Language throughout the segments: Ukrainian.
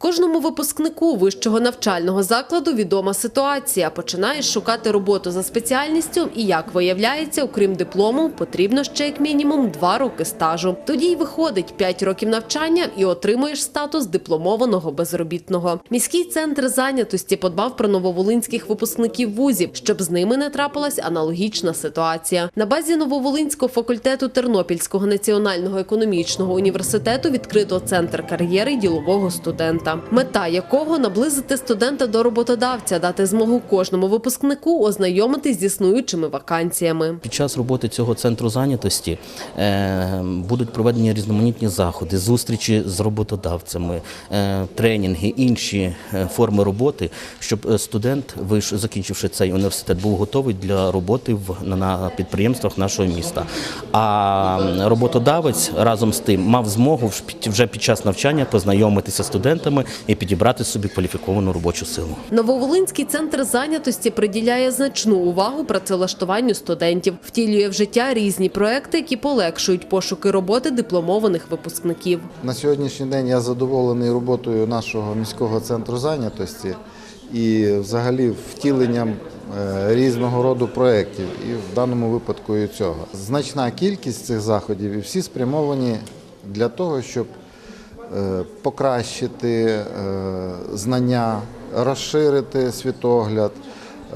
Кожному випускнику вищого навчального закладу відома ситуація. Починаєш шукати роботу за спеціальністю, і як виявляється, окрім диплому, потрібно ще як мінімум два роки стажу. Тоді й виходить 5 років навчання і отримуєш статус дипломованого безробітного. Міський центр зайнятості подбав про нововолинських випускників вузів, щоб з ними не трапилась аналогічна ситуація. На базі Нововолинського факультету Тернопільського національного економічного університету відкрито центр кар'єри ділового студента, мета якого наблизити студента до роботодавця, дати змогу кожному випускнику ознайомитись з існуючими вакансіями. Під час роботи цього центру зайнятості е, будуть проведені різноманітні заходи, зустрічі з роботодавцями, е, тренінги, інші е, форми роботи, щоб студент, закінчивши цей університет, був готовий для роботи на, підприємствах нашого міста. А роботодавець разом з тим мав змогу вже під час навчання познайомитися з студентами і підібрати собі кваліфіковану робочу силу. Нововолинський центр зайнятості приділяє значну увагу працевлаштуванню студентів, втілює в життя різні проекти, які полегшують пошуки роботи дипломованих випускників. На сьогоднішній день я задоволений роботою нашого міського центру зайнятості і взагалі втіленням е, різного роду проєктів, і в даному випадку і цього. Значна кількість цих заходів і всі спрямовані для того, щоб покращити е, знання, розширити світогляд,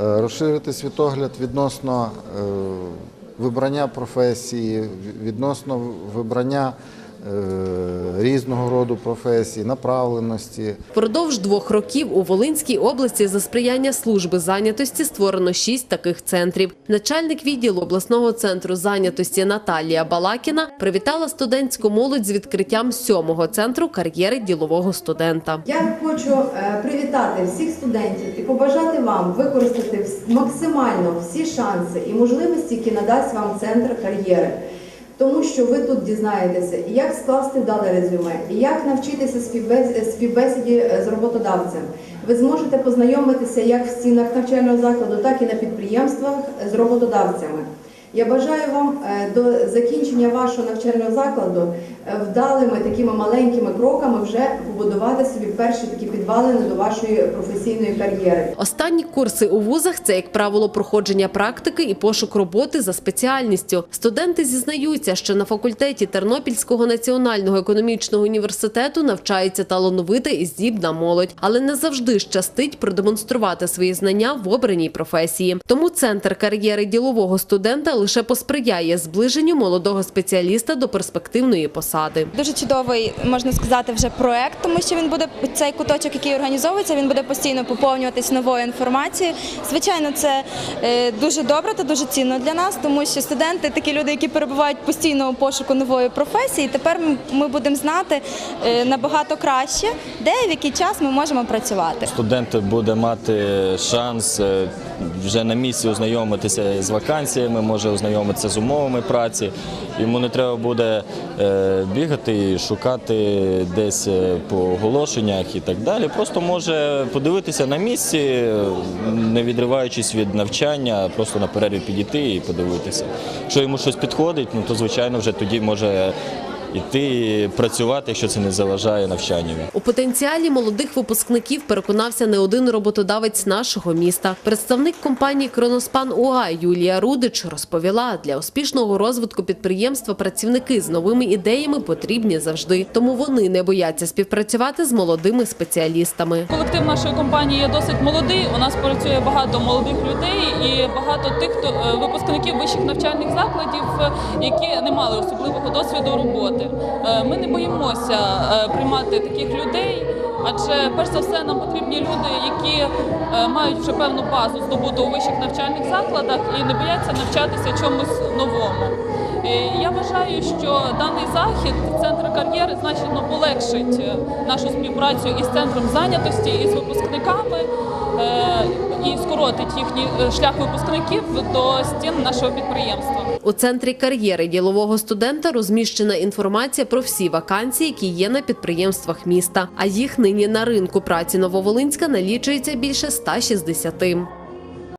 е, розширити світогляд відносно е, вибрання професії, відносно вибрання е, різного роду професій, направленості. Впродовж двох років у Волинській області за сприяння служби зайнятості створено шість таких центрів. Начальник відділу обласного центру зайнятості Наталія Балакіна привітала студентську молодь з відкриттям сьомого центру кар'єри ділового студента. Я хочу е, привітати всіх студентів і побажати вам використати максимально всі шанси і можливості, які надасть вам центр кар'єри. Тому що ви тут дізнаєтеся, як скласти дане резюме, як навчитися співбесіді е, з роботодавцем. Ви зможете познайомитися як в стінах навчального закладу, так і на підприємствах з роботодавцями. Я бажаю вам е, до закінчення вашого навчального закладу е, вдалими такими маленькими кроками вже побудувати собі перші такі підвалини до вашої професійної кар'єри. Останні курси у вузах це, як правило, проходження практики і пошук роботи за спеціальністю. Студенти зізнаються, що на факультеті Тернопільського національного економічного університету навчається талановита і здібна молодь, але не завжди щастить продемонструвати свої знання в обраній професії. Тому центр кар'єри ділового студента лише посприяє зближенню молодого спеціаліста до перспективної посади. Дуже чудовий, можна сказати, вже проект, тому що він буде цей куточок, який організовується, він буде постійно поповнюватись новою інформацією. Звичайно, це е, дуже добре та дуже цінно для нас, тому що студенти такі люди, які перебувають постійно у пошуку нової професії. Тепер ми- будемо знати е, набагато краще, де і в який час ми можемо працювати. Студент буде мати шанс е, вже на місці ознайомитися з вакансіями, може ознайомитися з умовами праці. Йому не треба буде е, бігати і шукати десь е, по оголошеннях і так далі. Просто може подивитися на місці, не відриваючись від навчання, просто на перерві підійти і подивитися. Якщо йому щось підходить, ну то звичайно вже тоді може йти працювати, якщо це не заважає навчанню. У потенціалі молодих випускників переконався не один роботодавець нашого міста. Представник компанії Кроноспан УА Юлія Рудич розповіла, для успішного розвитку підприємства працівники з новими ідеями потрібні завжди. Тому вони не бояться співпрацювати з молодими спеціалістами. Колектив нашої компанії є досить молодий. У нас працює багато молодих людей і багато тих, хто е, випускників вищих навчальних закладів, е, які не мали особливого досвіду роботи. Е, Ми не боїмося е, приймати таких людей, адже перш за все нам потрібні люди, які е, мають вже певну базу здобуту у вищих навчальних закладах і не бояться навчатися чомусь новому. Я вважаю, що даний захід центр кар'єри значно полегшить нашу співпрацю із центром зайнятості і з випускниками скоротить їхній е, шлях випускників до стін нашого підприємства. У центрі кар'єри ділового студента розміщена інформація про всі вакансії, які є на підприємствах міста. А їх нині на ринку праці Нововолинська налічується більше 160.